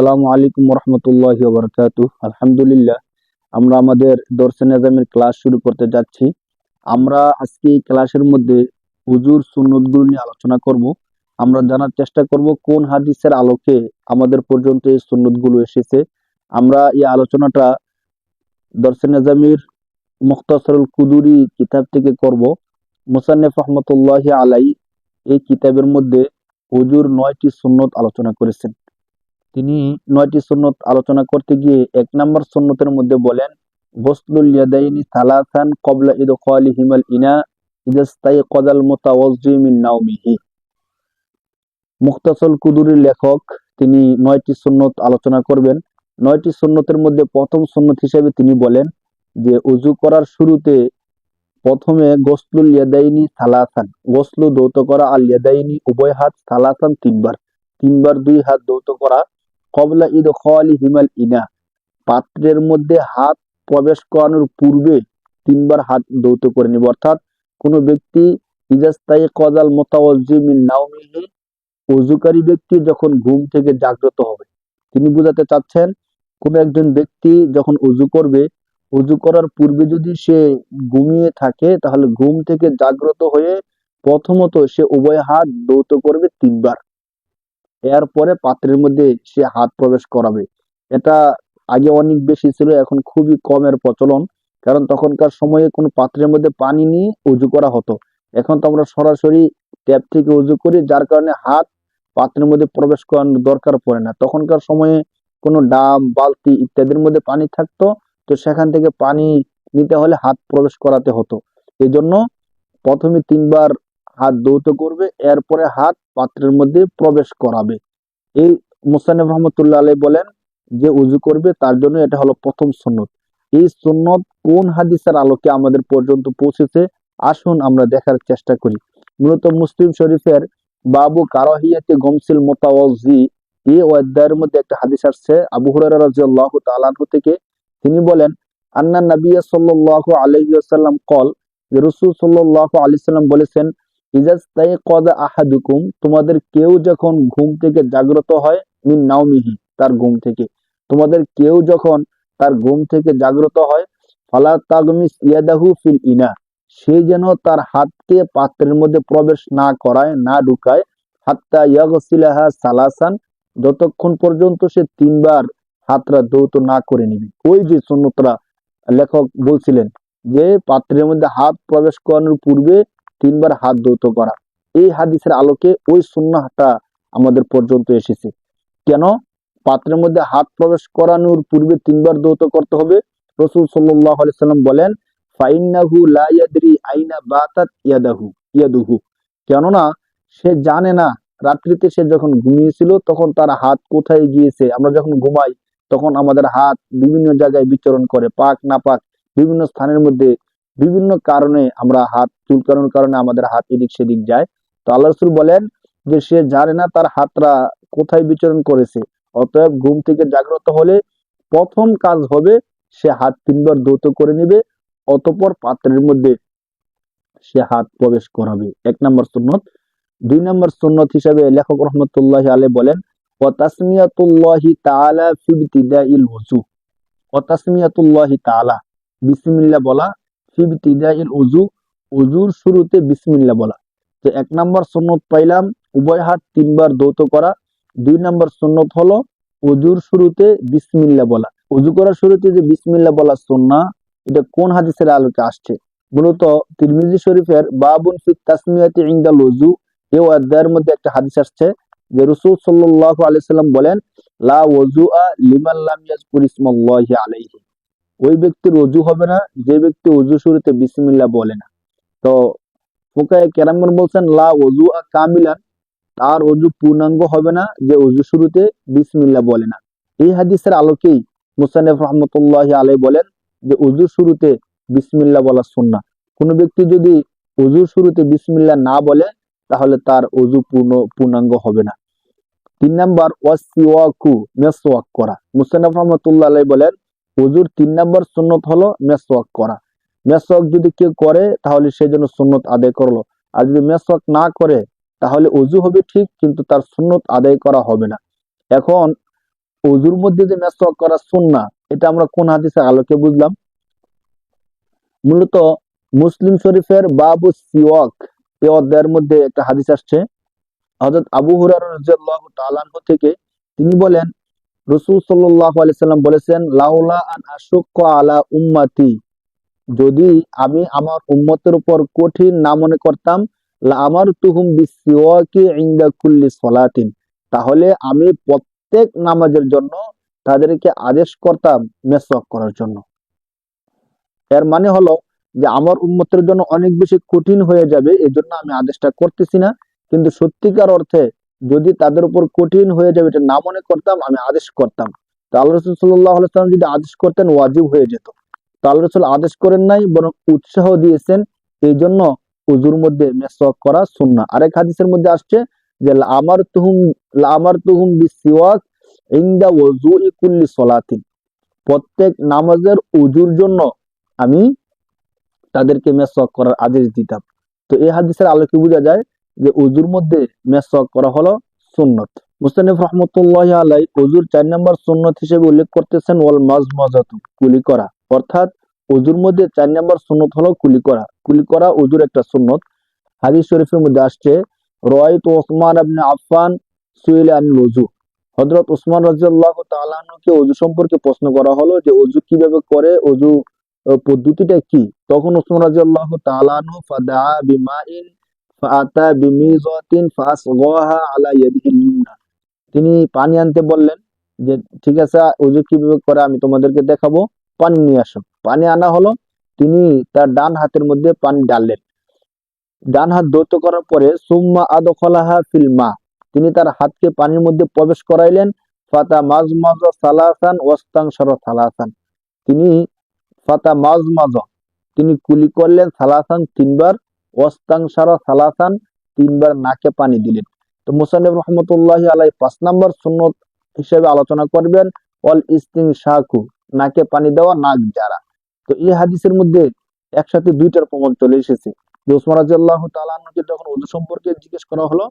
আসসালামু আলাইকুম রহমতুল্লাহ আলহামদুলিল্লাহ, আমরা আমাদের দর্শন আজমের ক্লাস শুরু করতে যাচ্ছি। আমরা আজকে এই ক্লাসের মধ্যে হুজুর সুন্নতগুলো নিয়ে আলোচনা করব। আমরা জানার চেষ্টা করব কোন হাদিসের আলোকে আমাদের পর্যন্ত এই সুন্নতগুলো এসেছে। আমরা এই আলোচনাটা দর্শন আজমির মুখতাসরুল কুদুরি কিতাব থেকে করব। মুসান্নেফ রহমতুল্লাহ আলাই এই কিতাবের মধ্যে হুজুর নয়টি সুন্নত আলোচনা করেছেন। তিনি নয়টি সুন্নত আলোচনা করতে গিয়ে এক নম্বর সুন্নতের মধ্যে বলেন ইয়াদাইনি সালাসান কবলা ইদখালি হিমাল ইনা ইদাস্তাই কদাল নাওমিহি। মুখতাসল কুদুরির লেখক, তিনি নয়টি সুন্নত আলোচনা করবেন। নয়টি সুন্নতের মধ্যে প্রথম সুন্নত হিসেবে তিনি বলেন যে, উজু করার শুরুতে প্রথমে গোসলুল ইয়াদাইনি সালাসান, গোসলু দৌত করা আল ইয়াদাইনি, উভয় হাত সালাসান তিনবার তিনবার দুই হাত দৌত করা কবলা ঈদ খলি হিমাল ইনা। পাত্রের মধ্যে হাত প্রবেশ করানোর পূর্বে তিনবার হাত দৌত করে নিব। অর্থাৎ কোন ব্যক্তি ইজাস্তাই কজাল মোতাওয়াজিমিন নাওমিহি, অজুকারী ব্যক্তি যখন ঘুম থেকে জাগ্রত হবে, তিনি বুঝাতে চাচ্ছেন, কোন একজন ব্যক্তি যখন উজু করবে উজু করার পূর্বে যদি সে ঘুমিয়ে থাকে, তাহলে ঘুম থেকে জাগ্রত হয়ে প্রথমত সে উভয় হাত দৌত করবে তিনবার। এরপরে পাত্রের মধ্যে সে হাত প্রবেশ করাবে। এটা আগে অনেক বেশি ছিল, এখন খুবই কমের প্রচলন। কারণ তখনকার সময়ে কোনো পাত্রের মধ্যে পানি নিয়ে উজু করা হতো। এখন তো আমরা সরাসরি ট্যাপ থেকে উজু করি, যার কারণে হাত পাত্রের মধ্যে প্রবেশ করানোর দরকার পড়ে না। তখনকার সময়ে কোনো ডাম, বালতি ইত্যাদির মধ্যে পানি থাকতো, তো সেখান থেকে পানি নিতে হলে হাত প্রবেশ করাতে হতো। এই জন্য প্রথমে তিনবার হাত দৌত করবে, এরপরে হাত পাত্রের মধ্যে প্রবেশ করাবে। এই মুসানিফ রহমতুল্লাহ আলাই বলেন যে উজু করবে, তার জন্য এটা হলো প্রথম সুন্নত। এই সুন্নত কোন হাদিসের আলোকে আমাদের পর্যন্ত পৌঁছেছে, আসুন আমরা দেখার চেষ্টা করি। মূলত মুসলিম শরীফের বাবু কারাহিয়াতে গমসিল মোতাওয়াজি এই অধ্যায়ের মধ্যে একটা হাদিস আসছে, আবু হুরায়রা রাদিয়াল্লাহু তাআলা আনহু থেকে। তিনি বলেন, আন্না নবিয়া সাল্লাল্লাহু আলাইহি ওয়াসাল্লাম কল রাসূল সাল্লাল্লাহু আলাইহি সাল্লাম বলেছেন আহাদুকুম, তোমাদের কেউ যখন ঘুম থেকে জাগ্রত হয়, মিন নাওমিহি, তার ঘুম থেকে। তোমাদের কেউ যখন তার ঘুম থেকে জাগ্রত হয়, ফালা তাগমিস ইয়াদাহু ফিল ইনা, সে যেন তার হাতকে পাত্রের মধ্যে প্রবেশ না করায়, না ঢুকায়, হাত্তা ইয়াগসিলাহা সালাসান, যতক্ষণ পর্যন্ত সে তিনবার হাতরা দৌত না করে নিবে। ওই যে সুন্নতরা লেখক বলছিলেন যে, পাত্রের মধ্যে হাত প্রবেশ করানোর পূর্বে তিনবার হাত দৌত করা। এই হাদিসের আলোকে ওই সুন্নাহটা আমাদের পর্যন্ত এসেছে। কেন? পাত্রের মধ্যে হাত প্রবেশ করানোর পূর্বে তিনবার দৌত করতে হবে। রসুল সাল্লাম বলেন কেননা, সে জানে না, রাত্রিতে সে যখন ঘুমিয়েছিল, তখন তার হাত কোথায় গিয়েছে? আমরা যখন ঘুমাই, তখন আমাদের হাত বিভিন্ন জায়গায় বিচরণ করে, পাক, না পাক, বিভিন্ন স্থানের মধ্যে বিভিন্ন কারণে আমরা হাত চুলকানোর কারণে আমাদের হাত এদিক সেদিক যায়। তো আল্লাহ রসুল বলেন যে সে জানে না তার হাতরা কোথায় বিচরণ করেছে, অতএব ঘুম থেকে জাগ্রত হলে প্রথম কাজ হবে সে হাত তিনবার দৌত করে নিবে, অতপর পাত্রের মধ্যে সে হাত প্রবেশ করাবে। এক নম্বর সুন্নত। দুই নম্বর সুন্নত হিসাবে লেখক রহমতুল্লাহ আলে বলেন ও তাসমিয়াতুল্লাহি তাআলা ফি ইবতিদাইল ওযু। ও তাসমিয়াতুল্লাহি তাআলা। বিসমিল্লাহ বলা ওযু শুরুতে বিসমিল্লাহ বলা। তো এক নম্বর সুন্নত পাইলাম, উভয় হাত তিনবার দৌত করা। দুই নম্বর সুন্নত হলো ওজুর শুরুতে বিসমিল্লা বলা। উজু করার শুরুতে যে বিসমিল্লা বলা সুন্না এটা কোন হাদিসের আলোকে আসছে? মূলত তিরমিজি শরীফের বাবুন ফি তাসমিয়াতি ইনদাল এই অধ্যায়ের মধ্যে একটা হাদিস আসছে যে রাসূল আলাইহি বলেন, লা ওযুআ লিমান লাম ইয়াজকুর ইসমাল্লাহি আলাইহি। ওই ব্যক্তির ওযু হবে না, যে ব্যক্তি ওযু শুরুতে বিসমিল্লাহ বলে না। তো ফুকায়ে কেরামগণ বলছেন, লা ওযুআ কামিলান, তার অজু পূর্ণাঙ্গ হবে না, যে অজু শুরুতে বিসমিল্লা বলে না। এই হাদিসের আলোকেই মুসানিফ রহমতুল্লাহ আলাই বলেন যে অজু শুরুতে বিসমিল্লা বলা সুন্না কোনো ব্যক্তি যদি অজুর শুরুতে বিসমিল্লা না বলে, তাহলে তার অজু পূর্ণ, পূর্ণাঙ্গ হবে না। তিন নাম্বার ওয়াসিওয়াকু মেসওয়াক করা। মুসানিফ রহমতুল্লাহ আলাই বলেন অজুর তিন নম্বর সুন্নত হলো মেসওয়াক করা। মেসওয়াক যদি কেউ করে, তাহলে সে জন্য সুন্নত আদায় করল। আর যদি মেসওয়াক না করে, তাহলে অজু হবে ঠিক, কিন্তু তার সুন্নত আদায় করা হবে না। এখন অজুর মধ্যে যে মেসওয়াক করা সুন্না এটা আমরা কোন হাদিসের আলোকে বুঝলাম? মূলত মুসলিম শরীফের বাবু সিওয়াক এই অধ্যায়ের মধ্যে একটা হাদিস আসছে। হযরত আবু তাআলা থেকে তিনি বলেন রাসূল সাল্লাম বলেছেন, লাউলা আন আশুক্কা আলা উম্মতি। যদি আমি আমার উম্মতের উপর কঠিন না মনে করতাম আমার তুহুম বিসিওয়াকি ইনদা কুল্লি সলাতিন। তাহলে আমি প্রত্যেক নামাজের জন্য তাদেরকে আদেশ করতাম মেসওয়াক করার জন্য। এর মানে হলো যে আমার উন্মতের জন্য অনেক বেশি কঠিন হয়ে যাবে এই জন্য আমি আদেশটা করতেছি না। কিন্তু সত্যিকার অর্থে যদি তাদের উপর কঠিন হয়ে যাবে, এটা না মনে করতাম, আমি আদেশ করতাম। তো আল্লাহ রসুল সাল্লাহ সাল্লাম যদি আদেশ করতেন, ওয়াজিব হয়ে যেত। তো আল্লাহ রসুল আদেশ করেন নাই, বরং উৎসাহ দিয়েছেন, এই জন্য উজুর মধ্যে মেসওয়াক করা সুন্না আরেক হাদিসের মধ্যে আসছে যে আমার তুহুম আমার তুহুম বিসিওয়াক ইনদা ওযুই কুল্লি সলাতিন। প্রত্যেক নামাজের উজুর জন্য আমি তাদেরকে মেসওয়াক করার আদেশ দিতাম। তো এই হাদিসের আলোকে বোঝা যায় যে উজুর মধ্যে মেসওয়াক করা হলো সুন্নত। মুস্তানিফ রহমতুল্লাহ আলাই উজুর চার নম্বর সুন্নত হিসেবে উল্লেখ করতেছেন ওয়াল মাজ মাজাতু কুলি করা। অর্থাৎ উজুর মধ্যে চার নম্বর সুন্নত হলো কুলি করা। কুলি করা উজুর একটা সুন্নত। হাদিস শরীফের মধ্যে আসছে রয়ত ওসমান আবনে আফফান সুইল আনিল উজু হযরত উসমান রাদিয়াল্লাহু তাআলা আনহুকে ওযু সম্পর্কে প্রশ্ন করা হলো যে ওযু কীভাবে করে আহ, পদ্ধতিটা কি? তখন উসমান রাদিয়াল্লাহু তাআলা আনহু ফাদা বিমাইন ফাআতা বিমিজাতিন আলা তিনি পানি আনতে বললেন যে, ঠিক আছে ওযু কীভাবে করে আমি তোমাদেরকে দেখাবো। পানি নিয়ে আসো। পানি আনা হলো। তিনি তার ডান হাতের মধ্যে পানি ডাললেন ডান হাত ধৌত করার পরে, সুম্মা আদখলাহা ফিল মা। তিনি তার হাতকে পানির মধ্যে প্রবেশ করাইলেন। ফাতা মাজ মাজ সালাসান ওয়াস্তাংশর সালাসান। তিনি ফাতা মাজ মাজ তিনি কুলি করলেন সালাসান তিনবার। সালাসান তিনবার নাকে পানি দিলেন। তো মুসানিব রহমতুল্লাহ আলাই পাঁচ নম্বর হিসেবে আলোচনা করবেন অল ইস্তিং শাকু নাকে পানি দেওয়া, নাক যারা তো এই হাদিসের মধ্যে একসাথে দুইটার প্রমাণ চলে এসেছে। যে যখন ওযু সম্পর্কে জিজ্ঞেস করা হলো,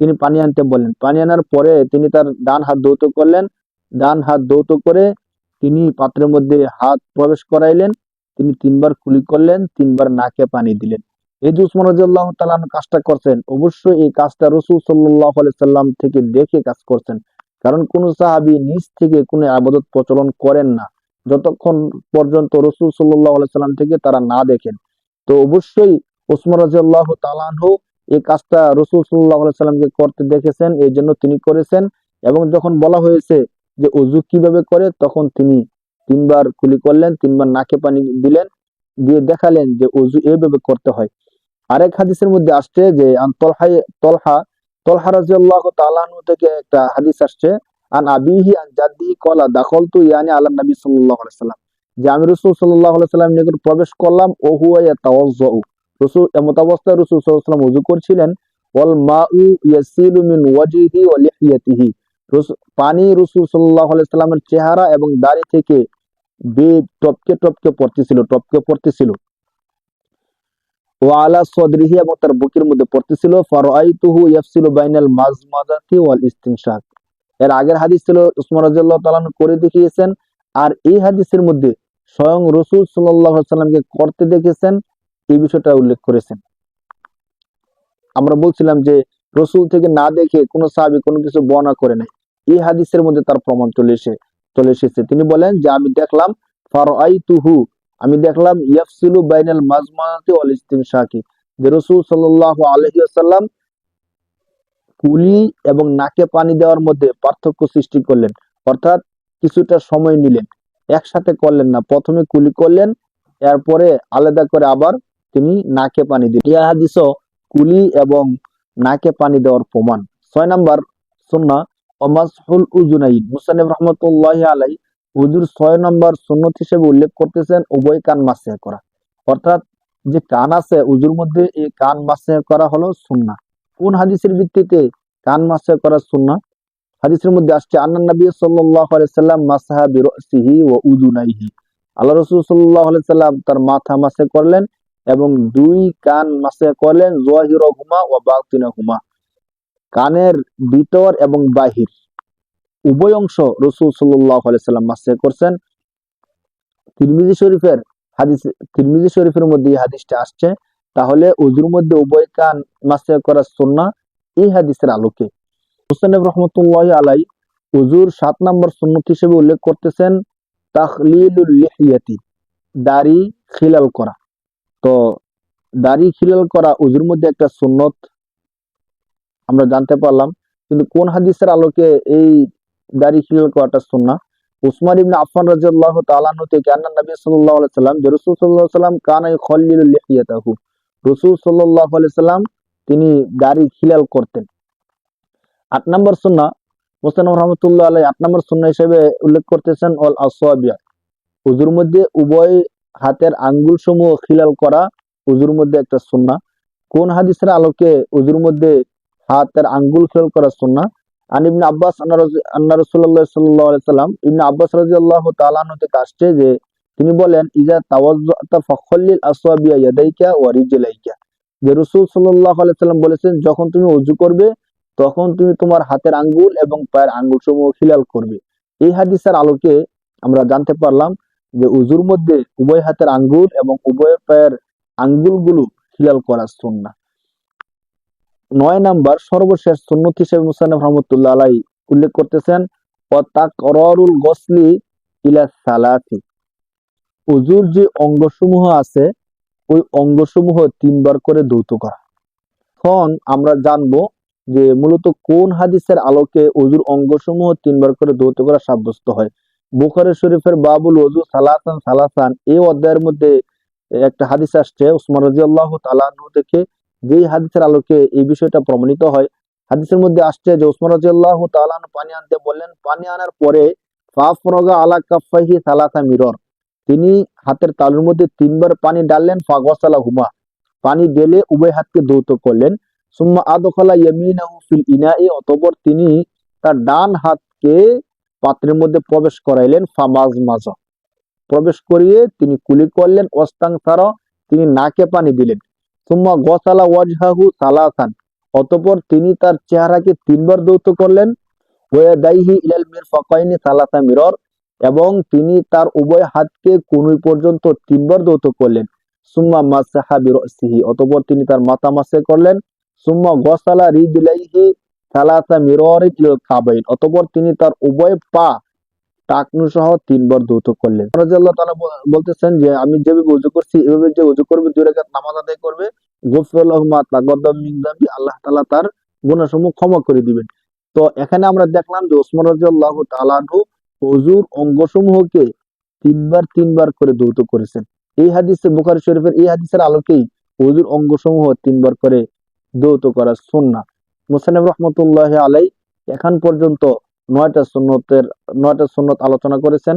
তিনি পানি আনতে বললেন। পানি আনার পরে তিনি তার ডান হাত দৌত করলেন। ডান হাত দৌত করে তিনি পাত্রের মধ্যে হাত প্রবেশ করাইলেন। তিনি তিনবার কুলি করলেন, তিনবার নাকে পানি দিলেন। এই যে উসমান রাজিয়াল্লাহু তাআলা আনহু কাজটা করছেন অবশ্যই এই কাজটা রসুল আলাইহি সাল্লাম থেকে দেখে কাজ করছেন কারণ কোন সাহাবী নিজ থেকে কোনো আবাদত প্রচলন করেন না। যতক্ষণ পর্যন্ত রসুল আলাইহি সাল্লাম থেকে তারা না দেখেন। তো অবশ্যই ওসমান রাজিয়াল্লাহু তাআলা আনহু এই কাজটা রসুল আলাইহি সাল্লামকে করতে দেখেছেন, এই জন্য তিনি করেছেন। এবং যখন বলা হয়েছে যে অজু কীভাবে করে, তখন তিনি তিনবার কুলি করলেন, তিনবার নাকে পানি দিলেন, দিয়ে দেখালেন যে অজু এইভাবে করতে হয়। আরেক হাদিসের মধ্যে আসছে যে একটা হাদিস আসছে, আন আবিহি আন কলা ইয়ানি নবী সাল্লাম। যে আমি সাল্লামের নিকট প্রবেশ করলাম এমত অবস্থায় সাল্লাম করছিলেন, ওয়াল ইয়াসিলু মিন ওয়া লিহিয়াতিহি পানি রাসূল সাল্লাল্লাহু আলাইহি সাল্লামের চেহারা এবং দাড়ি থেকে বে টপকে টপকে পড়তেছিল টপকে পড়তেছিল। ওয়া আলা সদরিহি এবং তার বুকের মধ্যে পড়তেছিল ইয়াফসিলু বাইনাল মাজমাজাতি ওয়াল ইস্তিনশাক। এর আগের হাদিস ছিল, উসমান রাদিয়াল্লাহু তাআলা করে দেখিয়েছেন, আর এই হাদিসের মধ্যে স্বয়ং রাসূল সাল্লাল্লাহু আলাইহি করতে দেখেছেন, এই বিষয়টা উল্লেখ করেছেন। আমরা বলছিলাম যে, রসুল থেকে না দেখে কোনো সাহাবী কোনো কিছু বর্ণনা করে নাই। এই হাদিসের মধ্যে তার প্রমাণ চলে এসে, চলে এসেছে। তিনি বলেন যে, আমি দেখলাম ফারাইতুহু আমি দেখলাম, ইয়াফসিলু বাইনাল মাজমাতি ওয়াল ইস্তিনশাকি যে রাসূল সাল্লাল্লাহু আলাইহি ওয়াসাল্লাম কুলি এবং নাকে পানি দেওয়ার মধ্যে পার্থক্য সৃষ্টি করলেন। অর্থাৎ কিছুটা সময় নিলেন, একসাথে করলেন না। প্রথমে কুলি করলেন, এরপরে আলাদা করে আবার তিনি নাকে পানি দিলেন। ইয়া হাদিসও কুলি এবং নাকে পানি দেওয়ার প্রমাণ। ছয় নাম্বার সুন্না ওমাসহুল উজুনাইন। মুসানিফ রহমতুল্লাহ আলাই হুজুর ছয় নম্বর সুন্নত হিসেবে উল্লেখ করতেছেন উভয় কান মাসে করা। অর্থাৎ যে কান আছে, উজুর মধ্যে এই কান মাসে করা হলো সুন্না কোন হাদিসের ভিত্তিতে কান মাসে করা সুন্না হাদিসের মধ্যে আসছে, আন্নান নবী সাল্লাম মাসাহা বিরাসিহি ওয়া উযুনাইহি। আল্লাহ রাসূল আলাইহি সাল্লাম তার মাথা মাসে করলেন এবং দুই কান মাসে করলেন জোয়াহির হুমা ও ওয়া বাতিনাহুমা। কানের ভিতর এবং বাহির। উভয় অংশ রসুল সাল্লাম মাসে করছেন। তিরমিজি শরীফের হাদিস তিরমিজি শরীফের মধ্যে এই হাদিসটা আসছে। তাহলে উজুর মধ্যে উভয় কান মাসে করা সুন্না এই হাদিসের আলোকে। মুসান্নব রহমতুল্লাহ আলাই উজুর সাত নম্বর সুন্নত হিসেবে উল্লেখ করতেছেন, তাখলিলুল লিহিয়াতি দাড়ি খিলাল করা। তো দাড়ি খিলাল করা উজুর মধ্যে একটা সুন্নত আমরা জানতে পারলাম, কিন্তু কোন হাদিসের আলোকে এই সুন্না উসমান ইবনে আফফান রাদিয়াল্লাহু তাআলা নবী সাল্লাল্লাহু আলাইহি সাল্লাম, যে রাসূল সাল্লাল্লাহু আলাইহি সাল্লাম, কানা লিহিয়াতাহু। রাসূল সাল্লাল্লাহু আলাইহি সাল্লাম, তিনি দাড়ি খিলাল করতেন। আট নম্বর মুসলিম রহমতুল্লাহ আট নম্বর সুন্নাহ হিসেবে উল্লেখ করতেছেন, অল আসওয়াবিয়া উজুর মধ্যে উভয় হাতের আঙ্গুল সমূহ খিলাল করা উজুর মধ্যে একটা সুন্নাহ। কোন হাদিসের আলোকে উজুর মধ্যে হাতের আঙ্গুল খিলাল করা সুন্নাহ? আন ইবনে আব্বাস আন্না রাজ- আলাইহি সাল্লাম, ইবনে আব্বাস আনহু থেকে যে, তিনি বলেন ইজা তাওয়াজ্জাতা ফাখাল্লিল আসওয়াবিয়া ইয়াদাইকা ওয়া রিজলাইকা। যে রাসূল সাল্লাল্লাহু আলাইহি সাল্লাম বলেছেন, যখন তুমি ওযু করবে, তখন তুমি তোমার হাতের আঙ্গুল এবং পায়ের আঙ্গুল সমূহ খিলাল করবে। এই হাদিসের আলোকে আমরা জানতে পারলাম যে উজুর মধ্যে উভয় হাতের আঙ্গুল এবং উভয় পায়ের আঙ্গুলগুলো খিলাল করা সুন্নাহ। নয় নাম্বার সর্বশেষ সুন্নত হিসেবে মুসান্নফ রহমতুল্লাহ আলাই উল্লেখ করতেছেন অতাকরুল গসলি ইলা সালাতি। উজুর যে অঙ্গসমূহ আছে, ওই অঙ্গসমূহ তিনবার করে ধৌত করা। এখন আমরা জানব যে মূলত কোন হাদিসের আলোকে উজুর অঙ্গসমূহ তিনবার করে ধৌত করা সাব্যস্ত হয়। বুখারী শরীফের বাবুল অজু সালাসান সালাসান, এই অধ্যায়ের মধ্যে একটা হাদিস আসছে, উসমান রাদিয়াল্লাহু তাআলা আনহু থেকে যেই হাদিসের আলোকে এই বিষয়টা প্রমাণিত হয়, হাদিসের মধ্যে আসছে যে উসমান রাদিয়াল্লাহু তাআলা আনহু পানি আনতে বললেন, পানি আনার পরে ফাফরগা আলা কাফাইহি সালাসা মিরর। তিনি হাতের তালুর মধ্যে তিনবার পানি ডাললেন ফাগসালা হুমা পানি ঢেলে উভয় হাতকে ধৌত করলেন। সুম্মা আদখালা ইয়ামিনাহু ফিল ইনাই, অতঃপর তিনি তার ডান হাতকে পাত্রের মধ্যে প্রবেশ করাইলেন ফামাজ মাজ প্রবেশ করিয়ে তিনি কুলি করলেন অস্তাং তিনি নাকে পানি দিলেন। সুম্মা গসালা ওয়াজহাহু সালাসান। অতঃপর তিনি তার চেহারাকে তিনবার ধৌত করলেন। ওয়াদাইহি ইলাল মিরফাকাইনি সালাসা মিরর। এবং তিনি তার উভয় হাতকে কনুই পর্যন্ত তিনবার ধৌত করলেন। সুম্মা মাসাহা বিরাসিহি অতঃপর তিনি তার মাথা মাসে করলেন। সুম্মা গসালা রিজলাইহি সালাসা মিরর ইলাল কাবাইন। অতঃপর তিনি তার উভয় পা টাকনু সহ তিনবার ধৌত করলেন। রাদিয়াল্লাহু তাআলা বল- বলতেছেন যে, আমি যেভাবে উযু করছি, এভাবে যে উযু করবে, দুই রাকাত নামাজ আদায় করবে আল্লাহ তাআলা তার গুনাহসমূহ ক্ষমা করে দিবেন। তো এখানে আমরা দেখলাম যে ওসমান রাদিয়াল্লাহু তাআলা আনহু ওযুর অঙ্গসমূহকে তিনবার তিনবার করে ধৌত করেছেন। এই হাদিসে বুখারী শরীফের এই হাদিসের আলোকেই ওযুর অঙ্গসমূহ তিনবার করে দৌত করা সুন্নাহ। মুসান্নব রহমতুল্লাহ আলাই এখন পর্যন্ত নয়টা সুন্নতের, নয়টা সুন্নত আলোচনা করেছেন।